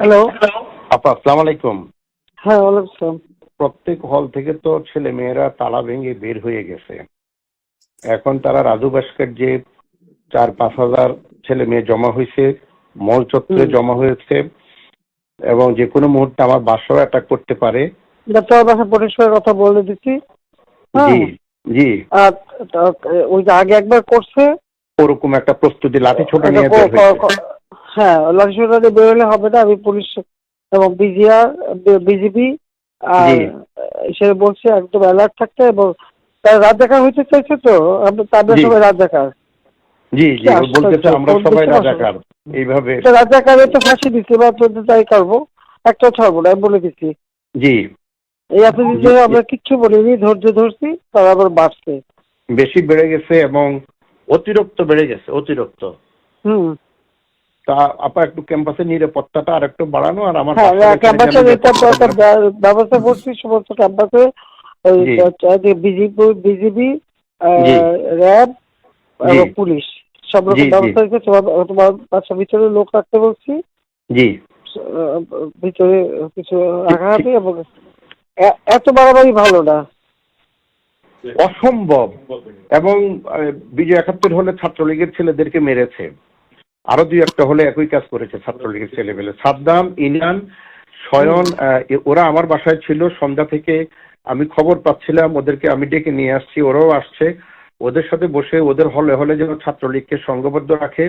Hello আপা আসসালামু আলাইকুম হ্যাঁ ওয়ালাইকুম আসসালাম। প্রত্যেক হল থেকে তো ছেলে মেয়েরা তালা ভেঙে বের হয়ে গেছে। এখন তারা রাজু বাস্কের যে চার পাঁচ হাজার ছেলে মেয়ে জমা হয়েছে মল চত্বরে জমা হয়েছে এবং যে কোনো মুহূর্তে আমার বাসাও অ্যাটাক করতে পারে। ডাক্তার বাসা পরিষ্কার কথা বলে দিচ্ছি। হ্যাঁ। জি জি। আর ওই যে আগে একবার করছে। ওরকম একটা প্রস্তুতি লাঠি ছোট নিয়ে হ্যাঁ লাঠিসোটা দিয়ে বেরোলে হবে না আমি পুলিশ এবং বিজিআর বিজিবি আর সে বলছে একদম অ্যালার্ট থাকতে এবং তারা রাত দেখা হইতে চাইছে তো তাদের সবাই রাত দেখার। জি জি বলতেছে আমরা সবাই রাজাকার এইভাবে। দেখারে তো ফাঁসি দিচ্ছে বা তো তাই করব। একটা ছাড়বো না আমি বলে দিচ্ছি। জি। এই এতদিন ধরে আমরা কিচ্ছু বলিনি ধৈর্য ধরছি তারা আবার বাড়ছে। বেশি বেড়ে গেছে এবং অতিরিক্ত বেড়ে গেছে অতিরিক্ত। হুম। তা আপা একটু ক্যাম্পাসের নিরাপত্তাটা আর একটু বাড়ানো আর আমার হ্যাঁ ক্যাম্পাসের যেন নিরাপত্তা ব্যবস্থা করছি সমস্ত ক্যাম্পাসে জি। বিজিবি র্যাব এবং পুলিশ। সব রকম ব্যবস্থা হয়েছে তোমার তোমার বাচ্চা ভিতরে লোক রাখতে বলছি। জি। ভিতরে কিছু রাখা হবে এবং এত বাড়াবাড়ি ভালো না। অসম্ভব। এবং বিজয় একাত্তর হলে ছাত্রলীগের ছেলেদেরকে মেরেছে। আরও দুই একটা হলে একই কাজ করেছে ছাত্রলীগের ছেলেবেলে সাদ্দাম ইনান স্বয়ন ওরা আমার বাসায় ছিল। সন্ধ্যা থেকে আমি খবর পাচ্ছিলাম ওদেরকে আমি ডেকে নিয়ে আসছি। ওরাও আসছে। ওদের সাথে বসে ওদের হলে হলে যেন ছাত্রলীগকে সংঘবদ্ধ রাখে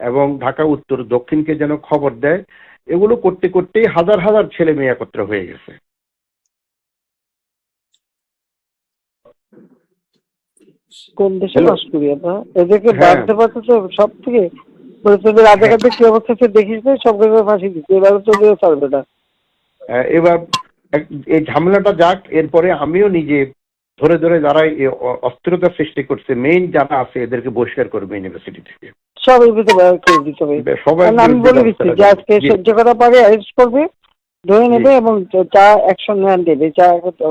এবং ঢাকা উত্তর দক্ষিণকে যেন খবর দেয়। এগুলো করতে করতেই হাজার হাজার ছেলে মেয়ে একত্র হয়ে গেছে। কোন দেশে? বাস করি আমরা এদেরকে হ্যাঁ। বাঁধতে পারছে তো সব থেকে তোদের রাজাকারদের কি অবস্থা সে দেখিস না সব জায়গায় ফাঁসি দিচ্ছে। এবারে তো বেরো পারবে না। এবার এই ঝামেলাটা যাক এরপরে আমিও নিজে ধরে ধরে যারা অস্থিরতা সৃষ্টি করছে মেইন যারা আছে এদেরকে বহিষ্কার করবে ইউনিভার্সিটি থেকে। সব করে দিতে হবে। আমি বলে দিচ্ছি যে আজকে সহ্য করা পারে অ্যারেস্ট করবে ধরে নেবে এবং যা অ্যাকশন নেন দেবে যা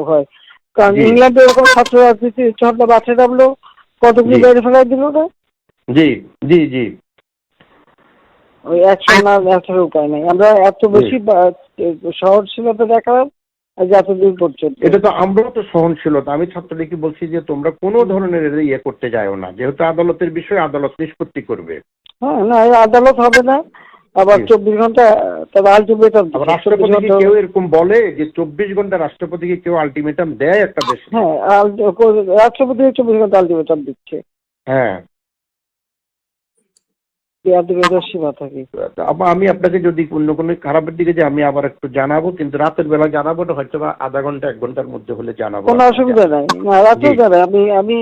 হয়। কারণ ইংল্যান্ডে এরকম ছাত্র রাজনীতি ঝর্ণা বাঁচে নামলো কতগুলো। বাইরে ফেলাই দিল না জি জি জি। ওই অ্যাকশন না নেওয়ার উপায় নাই। আমরা এত বেশি সহনশীলতা দেখালাম পর্যন্ত। এটা তো আমরাও তো সহনশীলতা। আমি ছাত্রলীগকে বলছি যে তোমরা কোনো ধরনের ইয়ে করতে যাও না। যেহেতু আদালতের বিষয়ে আদালত নিষ্পত্তি করবে। হ্যাঁ না আদালত হবে না। আবার চব্বিশ ঘণ্টা তার আলটিমেটাম আবার রাষ্ট্রপতিকে কেউ এরকম বলে যে চব্বিশ ঘণ্টা রাষ্ট্রপতিকে কেউ আলটিমেটাম দেয় একটা দেশে? হ্যাঁ রাষ্ট্রপতি চব্বিশ ঘণ্টা আলটিমেটাম দিচ্ছে। হ্যাঁ পেয়াদের সীমা থাকে আবার আমি আপনাকে যদি অন্য কোনো খারাপের দিকে যে আমি আবার একটু জানাব কিন্তু রাতের বেলা জানাব না হয়তো বা আধা ঘণ্টা এক ঘণ্টার মধ্যে হলে জানাব। কোনো অসুবিধা নাই। না রাতেও জি। যাবে আমি আমি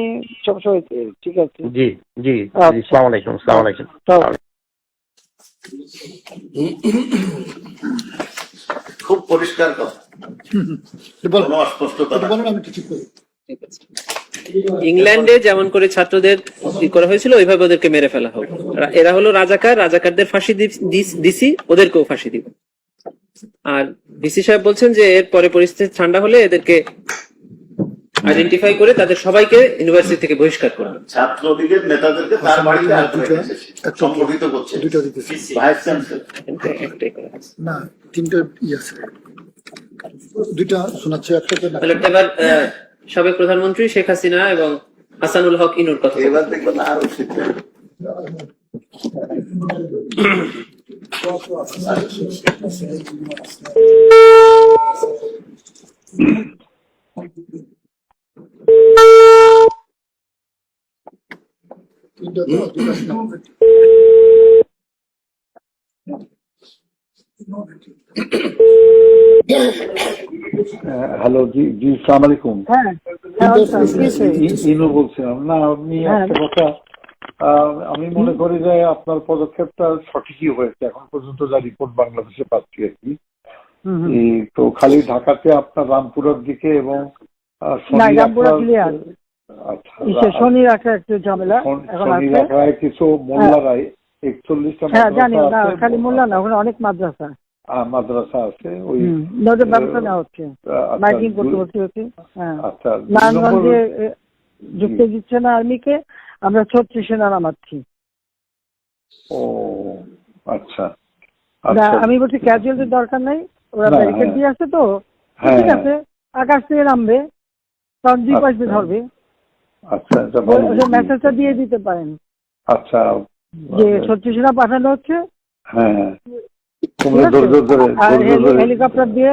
সবসময় ঠিক আছে। জি জি আচ্ছা। সালাম আলাইকুম সালাম আলাইকুম। খুব পরিষ্কার কথা। বলো কোনো অস্পষ্টতা। বলেন আমি কিছু করি। ইংল্যান্ডে যেমন করে ছাত্রদের করা হয়েছিল ওইভাবে ওদেরকে মেরে ফেলা হোক। এরা হলো রাজাকার রাজাকারদের ফাঁসি দি- দিছি ওদেরকেও ফাঁসি দিব। আর ভিসি সাহেব বলছেন যে এর পরে পরিস্থিতি ঠান্ডা হলে এদেরকে আইডেন্টিফাই করে তাদের সবাইকে ইউনিভার্সিটি থেকে বহিষ্কার করবে ছাত্রলীগের নেতাদেরকে তার বাড়িতে আটকে দুটো, সংগঠিত করছে। দুটো। Vice chancellor. করা না তিনটা ই আছে। দুইটা শোনাচ্ছে একটা তো না। তাহলে এবার সাবেক প্রধানমন্ত্রী শেখ হাসিনা এবং হাসানুল হক ইনুর কথা। এবার দেখবেন আরও তো দুইটা শোনাচ্ছে। হ্যালো জি জি সালাম আলাইকুম হ্যাঁ হ্যাঁ হয়েছে? ই- ইনু বলছিলাম। না আপনি হ্যাঁ। একটা কথা আমি মনে করি যে আপনার পদক্ষেপটা সঠিকই হয়েছে। এখন পর্যন্ত যা রিপোর্ট বাংলাদেশে পাচ্ছি আর কি। তো খালি ঢাকাতে আপনার রামপুরার দিকে এবং শনি। আচ্ছা শনি রাখা একটু ঝামেলা শনি- এখন রাখায় কিছু মোল্লারাই একচল্লিশটা হ্যাঁ জানি না খালি মোল্লা না ওখানে অনেক মাদ্রাসা। মাদ্রাসা আছে ওই ব্যবস্থা হচ্ছে আচ্ছা, মাইকিং করতে দুই- হচ্ছে হ্যাঁ। আচ্ছা নারায়ণগঞ্জে যুক্ত দিচ্ছে না আর্মিকে আমরা ছত্রিশে না নামাচ্ছি। ও আচ্ছা আচ্ছা। আমি বলছি ক্যাজুয়ালটির দরকার নাই ওরা ব্যারিকেড হ্যাঁ। দিয়ে আসছে তো হ্যাঁ, ঠিক হ্যাঁ। আছে আকাশ থেকে নামবে তখন দুই পাশে আচ্ছা। ধরবে। আচ্ছা মেসেজটা দিয়ে দিতে পারেন। আচ্ছা যে সত্যি সেনা পাঠানো হচ্ছে হ্যাঁ ঠিক তোমরা ধৈর্য ধরে ধৈর্য ধরে হেলিকপ্টার দিয়ে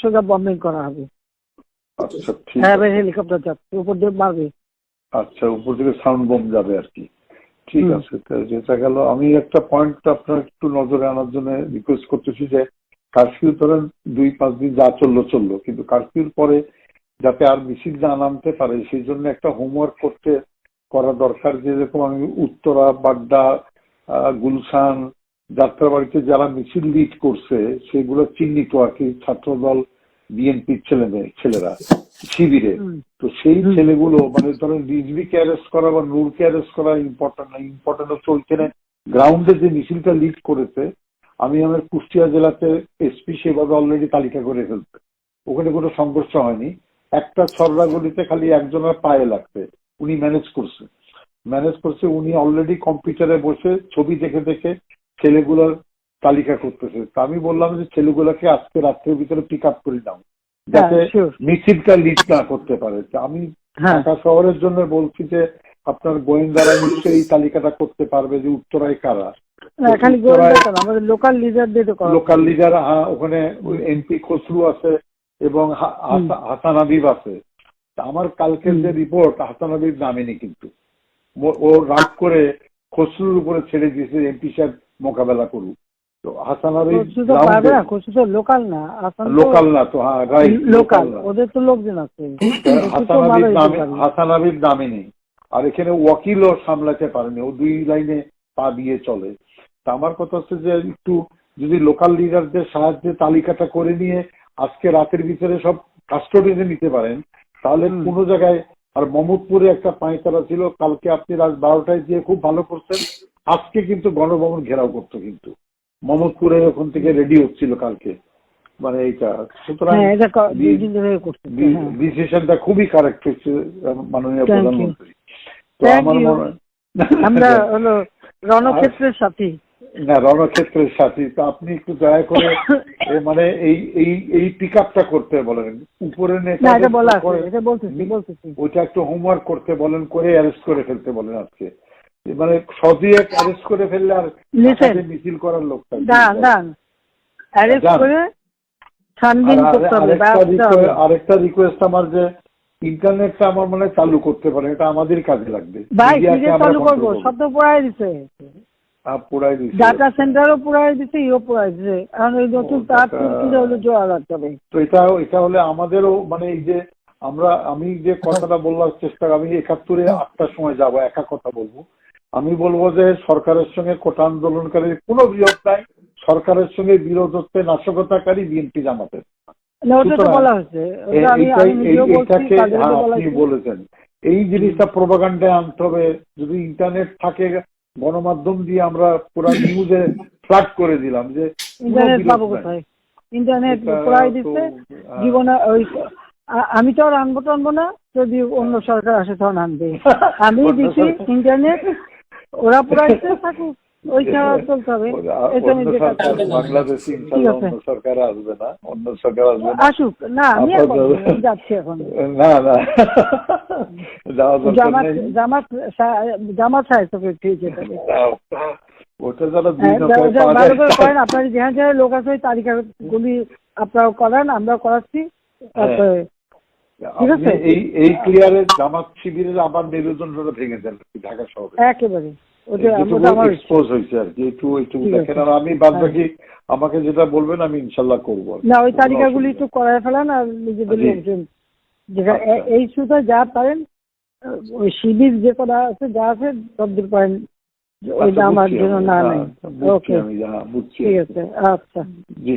সোজা বম্বিং করা হবে। আচ্ছা হ্যাঁ। হেলিকপ্টার যাচ্ছে। উপর দিয়ে মারবে। আচ্ছা উপর থেকে সাউন্ড বোম যাবে আর কি। ঠিক আছে যেটা গেল আমি একটা পয়েন্ট আপনার একটু নজরে আনার জন্য রিকোয়েস্ট করতেছি যে কারফিউ ধরেন দুই পাঁচ দিন যা চলল চলল। কিন্তু কারফিউর পরে যাতে আর মিছিল না নামতে পারে সেই জন্য একটা হোমওয়ার্ক করতে করা দরকার। যেরকম আমি উত্তরা বাড্ডা গুলশান যাত্রাবাড়িতে যারা মিছিল লিড করছে সেগুলো চিহ্নিত আর কি ছাত্রদল বিএনপির ছেলে মেয়ে ছেলেরা শিবিরে। তো সেই ছেলেগুলো মানে ধরেন রিজভিকে অ্যারেস্ট করা বা নূরকে অ্যারেস্ট করা ইম্পর্টেন্ট না ইম্পর্টেন্ট হচ্ছে ওইখানে গ্রাউন্ডে যে মিছিলটা লিড করেছে আমি আমার কুষ্টিয়া জেলাতে এসপি সেভাবে অলরেডি তালিকা করে ফেলছে। ওখানে কোনো সংঘর্ষ হয়নি। একটা ছড়রা গলিতে খালি একজনের পায়ে লাগছে উনি ম্যানেজ করছে। ম্যানেজ করছে উনি অলরেডি কম্পিউটারে বসে ছবি দেখে দেখে ছেলেগুলোর তালিকা করতেছে। তা আমি বললাম যে ছেলেগুলোকে আজকে রাত্রের ভিতরে পিক আপ করে নাও যাতে হ্যাঁ, মিছিলটা লিড না করতে পারে। আমি হ্যাঁ। ঢাকা শহরের জন্য বলছি যে আপনার গোয়েন্দারা নিশ্চয়ই এই তালিকাটা করতে পারবে যে উত্তরায় কারা? আমাদের লোকাল লিডারদের তো লোকাল লিডার ওখানে এমপি খসরু আছে এবং হাসান হাবিব আছে। আমার কালকের যে রিপোর্ট হাসান হাবিব নামেনি কিন্তু। ও- ও রাগ করে খসরুর উপরে ছেড়ে দিয়েছে এমপি সাহেব মোকাবেলা করুক। তো হাসান হাবিব তো পারবে না কচু তো লোকাল না লোকাল না তো হ্যাঁ রাইট লোকাল ওদের তো লোকজন আছে। কচু হাসান হাবিব ভালোই নামে লোকাল। হাসান হাবিব নামে নেই। আর এখানে ওয়াকিলও সামলাতে পারেনি ও দুই লাইনে পা দিয়ে চলে। তা আমার কথা হচ্ছে যে একটু যদি লোকাল লিডারদের সাহায্যে তালিকাটা করে নিয়ে আজকে রাতের ভিতরে সব কাস্টডিতে নিতে পারেন তাহলে। কোনো জায়গায় আর মমদপুরে একটা পাঁচতারা ছিল কালকে আপনি রাত বারোটায় দিয়ে খুব ভালো করছেন। আজকে কিন্তু গণভবন ঘেরাও করতো কিন্তু। মমদপুরে ওখান থেকে রেডি হচ্ছিল কালকে। মানে এইটা সুতরাং হ্যাঁ এটা ক- দুই বি- দিন ধরে করছে ডি- হ্যাঁ। ডিসিশনটা খুবই কারেক্ট হচ্ছে মাননীয় প্রধানমন্ত্রী। তো আমার মনে আমরা হলো রণক্ষেত্রের সাথী। না রণক্ষেত্রের সাথী। তো আপনি একটু দয়া করে মানে এই এই এই পিক আপটা করতে বলেন। উপরে ওইটা একটু হোমওয়ার্ক করতে বলেন করে অ্যারেস্ট করে ফেলতে বলেন আজকে। মানে সদিয়েক অ্যারেস্ট করে ফেললে আর মিছিল করার লোক। করে আরেকটা রিকোয়েস্ট আমার যে ইন্টারনেটটা আমার মনে চালু করতে পারে এটা আমাদের কাজে লাগবে। ভাই চালু করব? সব তো দিছে। আহ, দিছে। ডাটা সেন্টারও দিছে ইও পুরাই দিছে। এখন ওই নতুন ও, তার তুলতে হলে লাগতে তো এটা এটা হলে আমাদেরও মানে এই যে আমরা আমি যে কথাটা বললাম চেষ্টা আমি একাত্তরে আটটার সময় যাব একা কথা বলব। আমি বলব যে সরকারের সঙ্গে কোটা আন্দোলনকারীর কোনো বিরোধ নাই। সরকারের সঙ্গে বিরোধ হচ্ছে নাশকতাকারী বিএনপি জামাতের। আপনি বলেছেন। এই জিনিসটা প্রোপাগান্ডায় আনতে হবে। যদি ইন্টারনেট থাকে গণমাধ্যম দিয়ে আমরা পুরো নিউজে ফ্লাড করে দিলাম যে ইন্টারনেট পাবো কোথায়? ইন্টারনেট তো, দিচ্ছে। জীবনে ওই আমি তো আর আনব টানবো না। যদি অন্য সরকার আসে তখন আনবে। আমি দিচ্ছি ইন্টারনেট। ওরা পুরাইতে থাকুক ওই ছাড়া চলতে হবে। অন্য সরকার করবে। বাংলাদেশে আছে। অন্য সরকার আসবে না অন্য সরকার আসবে না। আসুক। না যাচ্ছি এখন। না না। জামাত জামাত জামাত সাহেব তোকে ঠিক ওটা যারা হ্যাঁ, করে যায়- করেন আপনার যেখানে যেখানে লোক আছে ওই তালিকাগুলি আপনারা করান আমরা করাচ্ছি। তারপরে ঠিক আপনি এই এই ক্লিয়ারে জামাত শিবিরের আবার মেরুদণ্ডটা ভেঙে দেন ঢাকা শহরে। একেবারে। ওটা ওটা আমার ইচ্ছা। এক্সপোজ হয়েছে আর কি একটু একটু ঠিক দেখেন। আছে। আর আমি বাদ হ্যাঁ। বাকি আমাকে যেটা বলবেন আমি ইনশাল্লাহ করব না ওই তালিকাগুলি একটু করায় ফেলান আর নিজেদের লোকজন আচ্ছা। এই শুধু যা পারেন ওই শিবির যে করা আছে যা আছে সবদূর পারেন। ওই আচ্ছা, আমার জন্য না হ্যাঁ, নেই। ওকে। হ্যাঁ, ঠিক আছে আচ্ছা। জি।